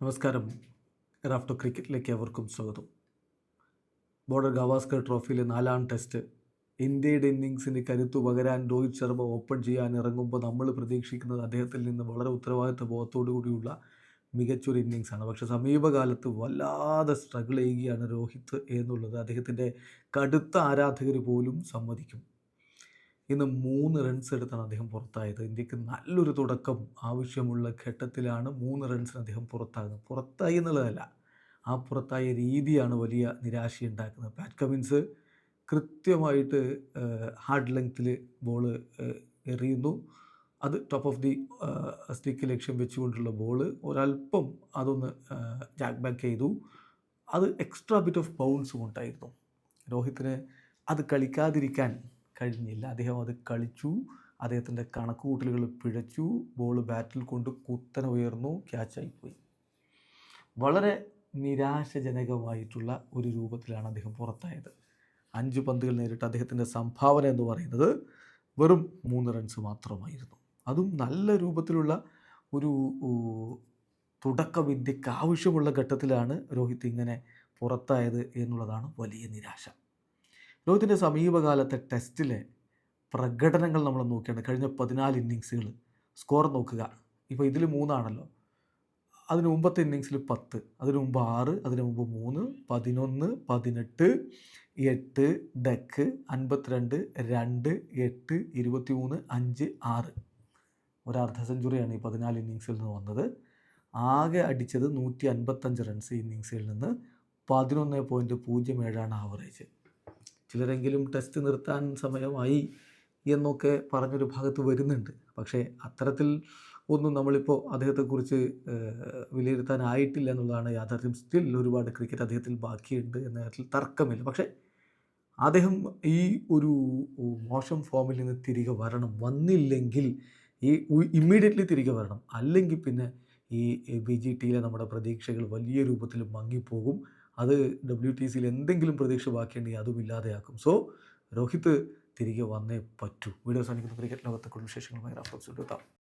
നമസ്കാരം. റാഫ്റ്റോ ക്രിക്കറ്റിലേക്ക് അവർക്കും സ്വാഗതം. ബോർഡർ ഗവാസ്കർ ട്രോഫിയിലെ നാലാം ടെസ്റ്റ് ഇന്ത്യയുടെ ഇന്നിങ്സിന് കരുത്തു പകരാൻ രോഹിത് ശർമ്മ ഓപ്പൺ ചെയ്യാൻ ഇറങ്ങുമ്പോൾ നമ്മൾ പ്രതീക്ഷിക്കുന്നത് അദ്ദേഹത്തിൽ നിന്ന് വളരെ ഉത്തരവാദിത്ത ബോധത്തോടു കൂടിയുള്ള മികച്ചൊരു ഇന്നിങ്സാണ് പക്ഷേ സമീപകാലത്ത് വല്ലാതെ സ്ട്രഗിൾ ചെയ്യുകയാണ് രോഹിത് എന്നുള്ളത് അദ്ദേഹത്തിന്റെ കടുത്ത ആരാധകർ പോലും സമ്മതിക്കും. ഇന്ന് മൂന്ന് റൺസ് എടുത്താണ് അദ്ദേഹം പുറത്തായത്. ഇന്ത്യയ്ക്ക് നല്ലൊരു തുടക്കം ആവശ്യമുള്ള ഘട്ടത്തിലാണ് മൂന്ന് റൺസിന് അദ്ദേഹം പുറത്താകുന്നത്. പുറത്തായി എന്നുള്ളതല്ല ആ പുറത്തായ രീതിയാണ് വലിയ നിരാശയുണ്ടാക്കുന്നത് പാറ്റ് കമിൻസ് കൃത്യമായിട്ട് ഹാർഡ് ലെങ്ത്തിൽ ബോൾ എറിയുന്നു. അത് ടോപ്പ് ഓഫ് ദി സ്റ്റിക്ക് ലക്ഷ്യം വെച്ചുകൊണ്ടുള്ള ബോൾ ഒരല്പം അതൊന്ന് ജാക്ക് ബാക്ക് ചെയ്തു. അത് എക്സ്ട്രാ ബിറ്റ് ഓഫ് ബൗൺസും ഉണ്ടായിരുന്നു രോഹിത്തിന് അത് കളിക്കാതിരിക്കാൻ കഴിഞ്ഞില്ല. അദ്ദേഹം അത് കളിച്ചു. അദ്ദേഹത്തിന്റെ കണക്കുകൂട്ടലുകൾ പിഴച്ചു. ബോൾ ബാറ്റിൽ കൊണ്ട് കുത്തനെ ഉയർന്നു. ക്യാച്ചായിപ്പോയി വളരെ നിരാശജനകമായിട്ടുള്ള ഒരു രൂപത്തിലാണ് അദ്ദേഹം പുറത്തായത്. അഞ്ച് പന്തുകൾ നേരിട്ട് അദ്ദേഹത്തിന്റെ സംഭാവന എന്ന് പറയുന്നത് വെറും മൂന്ന് റൺസ് മാത്രമായിരുന്നു. അതും നല്ല രൂപത്തിലുള്ള ഒരു തുടക്ക വിദ്യക്ക് ആവശ്യമുള്ള ഘട്ടത്തിലാണ് രോഹിത് ഇങ്ങനെ പുറത്തായത് എന്നുള്ളതാണ് വലിയ നിരാശ. രോഹിത്തിന്റെ സമീപകാലത്തെ ടെസ്റ്റിലെ പ്രകടനങ്ങൾ നമ്മൾ നോക്കിയാണ്. കഴിഞ്ഞ പതിനാല് ഇന്നിങ്സുകൾ. സ്കോർ നോക്കുക. ഇപ്പോൾ ഇതിൽ മൂന്നാണല്ലോ. അതിന് മുമ്പത്തെ ഇന്നിങ്സിൽ പത്ത് അതിന് മുമ്പ് ആറ് അതിന് മുമ്പ് മൂന്ന് പതിനൊന്ന് പതിനെട്ട് എട്ട് ഡെക്ക് അൻപത്തിരണ്ട് രണ്ട് എട്ട് ഇരുപത്തി മൂന്ന് അഞ്ച് ആറ്. ഒരു അർദ്ധ സെഞ്ചുറിയാണ് ഈ പതിനാല് ഇന്നിങ്സിൽ നിന്ന് വന്നത്. ആകെ അടിച്ചത് നൂറ്റി അൻപത്തഞ്ച് റൺസ് ഇന്നിങ്സിൽ നിന്ന് പതിനൊന്ന് പോയിന്റ് പൂജ്യം ഏഴാണ് ആവറേജ്. ചിലരെങ്കിലും ടെസ്റ്റ് നിർത്താൻ സമയമായി എന്നൊക്കെ പറഞ്ഞൊരു ഭാഗത്ത് വരുന്നുണ്ട്. പക്ഷേ അത്തരത്തിൽ ഒന്നും നമ്മളിപ്പോൾ അദ്ദേഹത്തെക്കുറിച്ച് വിലയിരുത്താനായിട്ടില്ല എന്നുള്ളതാണ് യാഥാർത്ഥ്യം. സ്റ്റിൽ ഒരുപാട് ക്രിക്കറ്റ് അദ്ദേഹത്തിൽ ബാക്കിയുണ്ട് എന്ന കാര്യത്തിൽ തർക്കമില്ല. പക്ഷേ അദ്ദേഹം ഈ ഒരു മോശം ഫോമിൽ നിന്ന് തിരികെ വരണം. വന്നില്ലെങ്കിൽ ഈ ഇമ്മീഡിയറ്റ്ലി തിരികെ വരണം. അല്ലെങ്കിൽ പിന്നെ ഈ ബി ജി ടിയിലെ നമ്മുടെ പ്രതീക്ഷകൾ വലിയ രൂപത്തിൽ മങ്ങിപ്പോകും. അത് ഡബ്ല്യു ടി സിയിൽ എന്തെങ്കിലും പ്രതീക്ഷ ബാക്കിയുണ്ടെങ്കിൽ അതും ഇല്ലാതെയാക്കും. സോ രോഹിത് തിരികെ വന്നേ പറ്റൂ. വീഡിയോ സാധിക്കുന്ന ക്രിക്കറ്റ് ലോകത്തെ കുടുംബ വിശേഷങ്ങളുമായി റാഫ്റ്റോക്സ് എടുത്താം